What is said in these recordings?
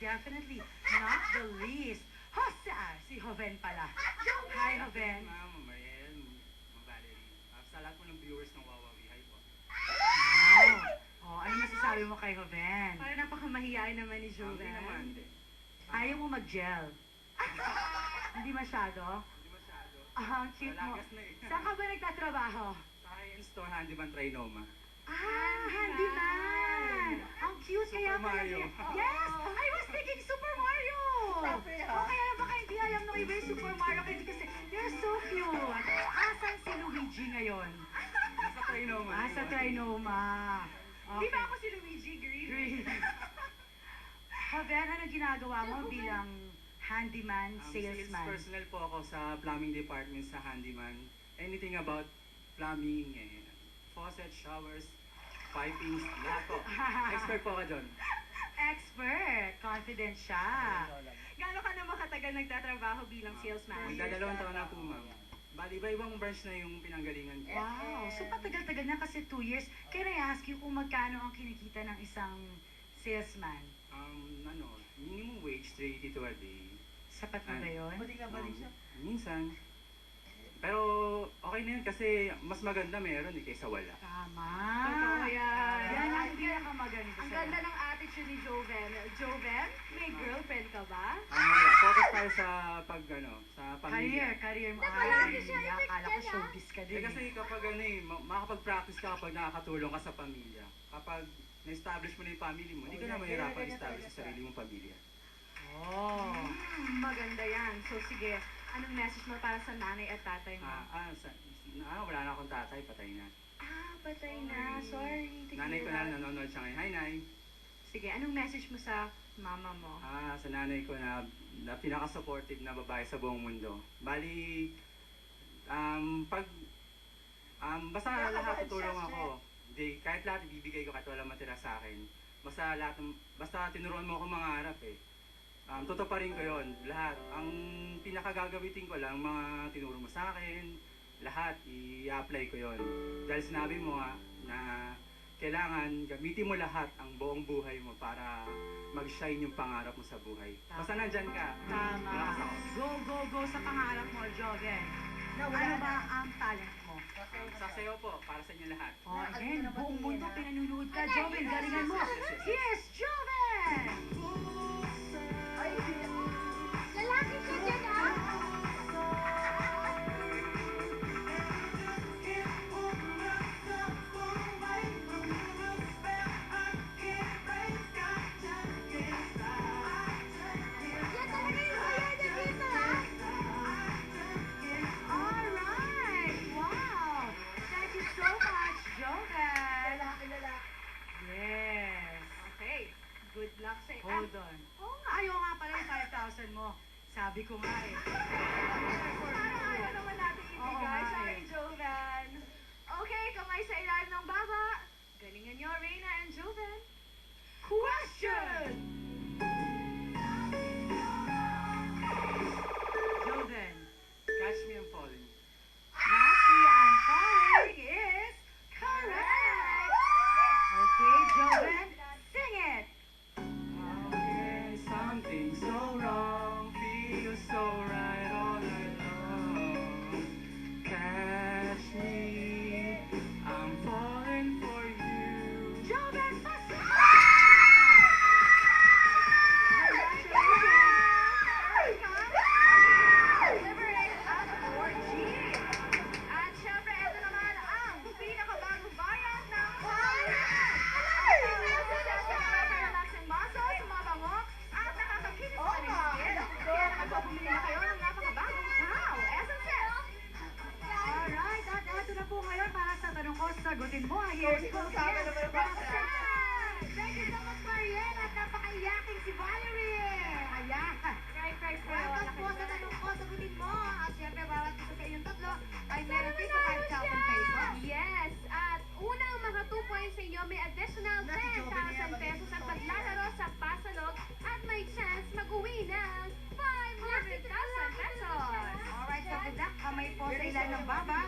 definitely not the least. Hosa, si Joven pala. Hi, Joven. Ma'am, Mariel, Ma'am Valerie. Ah, sa lahat po ng viewers ng Wawawi, hi po. Wow. Oh, ano masasabi mo kay Joven? Parang napakamahiyain naman ni Hindi Joven. naman, hindi. Ayaw mo mag-gel. Hindi masyado? Hindi masyado. Ah, ang cute mo. Malakas na eh. Saan ka ba nagtatrabaho? Sa high-end store, handyman Trinoma. Ah, handyman! Ang cute kaya Super pala Mario. Yes! I was thinking Super Mario! Oh, kaya baka hindi alam ng iba yung Super Mario kasi kasi you're so cute. Asan si Luigi ngayon? Nasa Trinoma. Ah, sa Trinoma. Di ba ako si Luigi Green? Green. Javier, ano ginagawa mo bilang handyman, Um, sales salesman? personnel po ako sa plumbing department sa handyman. Anything about plumbing, eh, faucet, showers, lahat po. Expert po ako dyan. Expert! Confident siya. Gaano ka na makatagal nagtatrabaho bilang sales manager? Magdadalawang taon na po, ma'am. Bali, iba-ibang branch na yung pinanggalingan ko. Wow! So patagal-tagal na kasi two years. Can I ask you kung magkano ang kinikita ng isang salesman? Um, ano, minimum wage, 382 a day. Sapat na ba yun? Balik na balik siya. Um, minsan. Pero okay na yun kasi mas maganda meron eh kaysa wala. Tama! Totoo yan. Yan ang pinakamaganda Ang ganda ng attitude ni Joven. Joven, may girlfriend ka ba? Ang wala, focus tayo sa pag ano, sa Career, pamilya. career mo. Palagi Ay, siya, yeah, effect akala ko yan, ah. showbiz ka Eh, din. kasi kapag ano eh, ma- makakapag-practice ka kapag nakakatulong ka sa pamilya. Kapag na-establish mo na yung family mo, hindi ka na mahirapan establish sa sarili mong pamilya. Oh. Hmm, maganda yan. So sige, anong message mo para sa nanay at tatay mo? Ah, ah, sa, ah, wala na akong tatay, patay na. Ah, patay na. Sorry. Nanay ko na nanonood siya ngayon. Hi, Nay! Sige, anong message mo sa mama mo? Ah, sa nanay ko na, na pinaka-supportive na babae sa buong mundo. Bali, um, pag, um, basta Kaya lahat tutulong siya, ako. Di, kahit lahat ibibigay ko kahit wala matira sa akin. Basta lahat, ng- basta tinuruan mo ako mangarap eh. Um, totoo pa rin ko yun. Lahat. Ang pinakagagawitin ko lang, mga tinuro mo sa akin, lahat, i-apply ko yon Dahil sinabi mo nga na kailangan gamitin mo lahat ang buong buhay mo para mag-shine yung pangarap mo sa buhay. Basta nandyan ka. Tama. Go, go, go sa pangarap mo, Joven. Na wala Ano na. ba ang talent mo? Sasayaw po, para sa inyo lahat. Oh, again, buong mundo pinanunood ka, Joven. Galingan mo. Yes, yes, yes. Here's Joven! Sabi ko nga eh. Parang ayaw naman natin Oo ibigay. nga Sorry, eh. Okay, kamay sa ilalim ng baba. Galingan nyo, Reina and Joven. Question! Sagutin mo. Here's Sorry, po kung tama naman ang basa. Thank you so much, Marielle, at napakaiyaking si Valerie. Ayan. Cry, cry, cry. Welcome po sa tanong ko, sagutin mo. At syempre, bawat isa sa inyong tatlo ay meron din sa 5,000 pesos. Yes, at unang mga 2 points sa inyo may additional 10,000 pesos at maglalaro sa pasalog at may chance mag-uwi ng 500,000 pesos. Alright, so good luck. Kamay po sa ilan ng baba.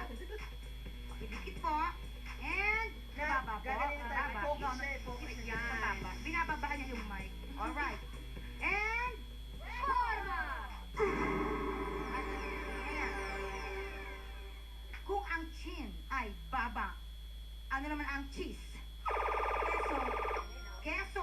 ano naman ang cheese? Keso. Keso.